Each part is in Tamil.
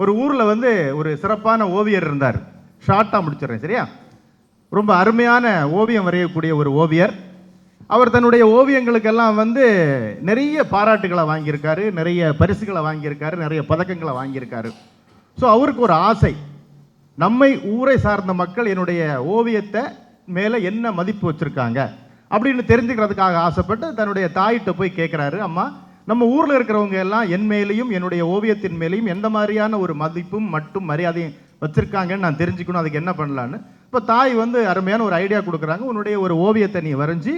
ஒரு ஊரில் வந்து ஒரு சிறப்பான ஓவியர் இருந்தார். ஷார்ட்டாக முடிச்சிடுறேன் சரியா? ரொம்ப அருமையான ஓவியம் வரையக்கூடிய ஒரு ஓவியர். அவர் தன்னுடைய ஓவியங்களுக்கெல்லாம் வந்து நிறைய பாராட்டுகளை வாங்கியிருக்காரு நிறைய பரிசுகளை வாங்கியிருக்காரு நிறைய பதக்கங்களை வாங்கியிருக்காரு. ஸோ அவருக்கு ஒரு ஆசை. நம்மை ஊரை சார்ந்த மக்கள் என்னுடைய ஓவியத்தை மேலே என்ன மதிப்பு வச்சுருக்காங்க? அப்படின்னு தெரிஞ்சுக்கிறதுக்காக ஆசைப்பட்டு தன்னுடைய தாயிட்ட போய் கேட்குறாரு அம்மா நம்ம ஊரில் இருக்கிறவங்க எல்லாம் என் மேலேயும் என்னுடைய ஓவியத்தின் மேலேயும் எந்த மாதிரியான ஒரு மதிப்பும் மட்டும் மரியாதையும் வச்சுருக்காங்கன்னு நான் தெரிஞ்சுக்கணும். அதுக்கு என்ன பண்ணலான்னு? இப்போ தாய் வந்து அருமையான ஒரு ஐடியா கொடுக்குறாங்க. உன்னுடைய ஒரு ஓவியத்தை நீ வரைஞ்சி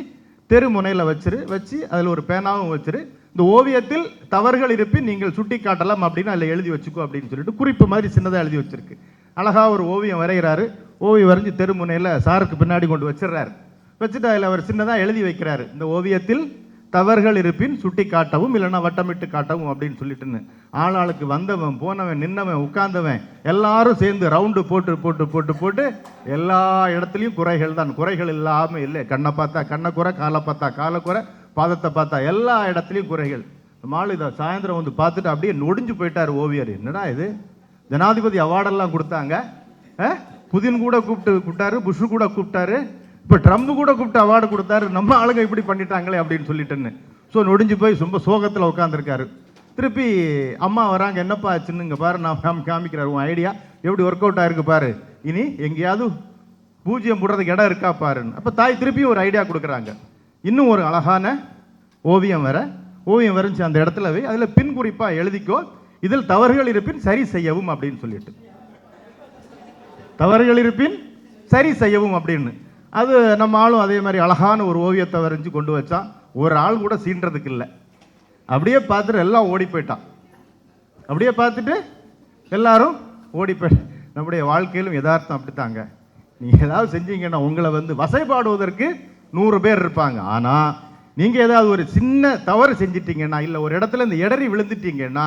தெரு முனையில் வச்சிரு வச்சு அதில் ஒரு பேனாவும் வச்சிரு. இந்த ஓவியத்தில் தவறுகள் இருப்பின் நீங்கள் சுட்டி காட்டலாம் அப்படின்னு அதில் எழுதி வச்சுக்கோ அப்படின்னு சொல்லிட்டு குறிப்பு மாதிரி சின்னதாக எழுதி வச்சிருக்கு. அழகாக ஒரு ஓவியம் வரைகிறாரு. ஓவியம் வரைஞ்சி தெரு முனையில் சாருக்கு பின்னாடி கொண்டு வச்சிடுறாரு. வச்சுட்டு அதில் அவர் சின்னதாக எழுதி வைக்கிறாரு. இந்த ஓவியத்தில் தவறுகள் இருப்பின் சுட்டி காட்டவும் இல்லைன்னா வட்டமிட்டு காட்டவும் அப்படின்னு சொல்லிட்டுன்னு. ஆளாளுக்கு வந்தவன் போனவன் நின்னவன் உட்கார்ந்தவன் எல்லாரும் சேர்ந்து ரவுண்டு போட்டு போட்டு போட்டு போட்டு எல்லா இடத்துலையும் குறைகள் தான். குறைகள் இல்லாமல் இல்லை. கண்ணை பார்த்தா கண்ணை குறை காலை பார்த்தா காலை குறை பாதத்தை பார்த்தா எல்லா இடத்துலையும் குறைகள். மாலு இதை சாயந்தரம் வந்து பார்த்துட்டு அப்படியே நொடிஞ்சு போயிட்டார் ஓவியர். என்னடா இது? ஜனாதிபதி அவார்டெல்லாம் கொடுத்தாங்க. புதின் கூட கூப்பிட்டு கூப்பிட்டாரு புஷு கூட கூப்பிட்டாரு. இப்போ ட்ரம்ப் கூட கூப்பிட்டு அவார்டு கொடுத்தாரு. நம்ம ஆளுங்க இப்படி பண்ணிட்டாங்களே அப்படின்னு சொல்லிட்டுன்னு. ஸோ நொடிஞ்சு போய் ரொம்ப சோகத்தில் உட்காந்துருக்காரு திருப்பி அம்மா வராங்க. என்னப்பா ஆச்சுன்னு பாரு நான் காமிக்கிறார். உன் ஐடியா எப்படி ஒர்க் அவுட் ஆயிருக்கு பாரு. இனி எங்கேயாவது பூஜ்ஜியம் போடுறதுக்கு இடம் இருக்கா பாருன்னு. அப்போ தாய் திருப்பியும் ஒரு ஐடியா கொடுக்குறாங்க. இன்னும் ஒரு அழகான ஓவியம் வர. ஓவியம் வரைஞ்சி அந்த இடத்துல போய் அதில் பின் குறிப்பாக எழுதிக்கோ. இதில் தவறுகள் இருப்பின் சரி செய்யவும் அப்படின்னு சொல்லிட்டு. தவறுகள் இருப்பின் சரி செய்யவும் அப்படின்னு. அது நம்ம ஆளும் அதே மாதிரி அழகான ஒரு ஓவியத்தை வரைஞ்சி கொண்டு வச்சான் ஒரு ஆள் கூட சீன்றதுக்கு இல்லை. அப்படியே பார்த்துட்டு எல்லாம் ஓடி போயிட்டான். அப்படியே பார்த்துட்டு எல்லாரும் ஓடி போய் நம்முடைய வாழ்க்கையிலும் யதார்த்தம் அப்படித்தாங்க. நீங்கள் ஏதாவது செஞ்சீங்கன்னா உங்களை வந்து வசைபாடுவதற்கு நூறு பேர் இருப்பாங்க. ஆனால் நீங்கள் ஏதாவது ஒரு சின்ன தவறு செஞ்சிட்டிங்கன்னா இல்லை ஒரு இடத்துல இந்த இடறி விழுந்துட்டீங்கன்னா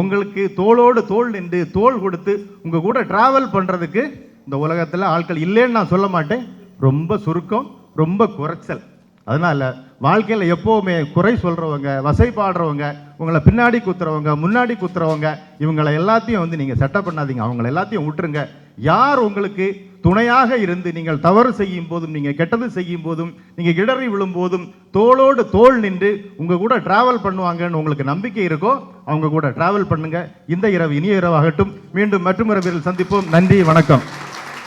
உங்களுக்கு தோளோடு தோல் நின்று தோல் கொடுத்து உங்கள் கூட ட்ராவல் பண்ணுறதுக்கு இந்த உலகத்தில் ஆட்கள் இல்லைன்னு நான் சொல்ல மாட்டேன். ரொம்ப சுருக்கம் ரொம்ப குறைச்சல். அதனால் வாழ்க்கையில் எப்போவுமே குறை சொல்கிறவங்க வசை பாடுறவங்க உங்களை பின்னாடி குத்துறவங்க முன்னாடி குத்துறவங்க இவங்களை எல்லாத்தையும் வந்து நீங்கள் செட்டப் பண்ணாதீங்க. அவங்கள எல்லாத்தையும் விட்டுருங்க. யார் உங்களுக்கு துணையாக இருந்து நீங்கள் தவறு செய்யும் போதும் நீங்கள் கெட்டது செய்யும் போதும் நீங்கள் இடறி விழும்போதும் தோளோடு தோள் நின்று உங்கள் கூட டிராவல் பண்ணுவாங்கன்னு உங்களுக்கு நம்பிக்கை இருக்கோ அவங்க கூட டிராவல் பண்ணுங்கள் இந்த இரவு இனிய இரவாகட்டும். மீண்டும் மற்றும் இரவில் சந்திப்போம். நன்றி வணக்கம்.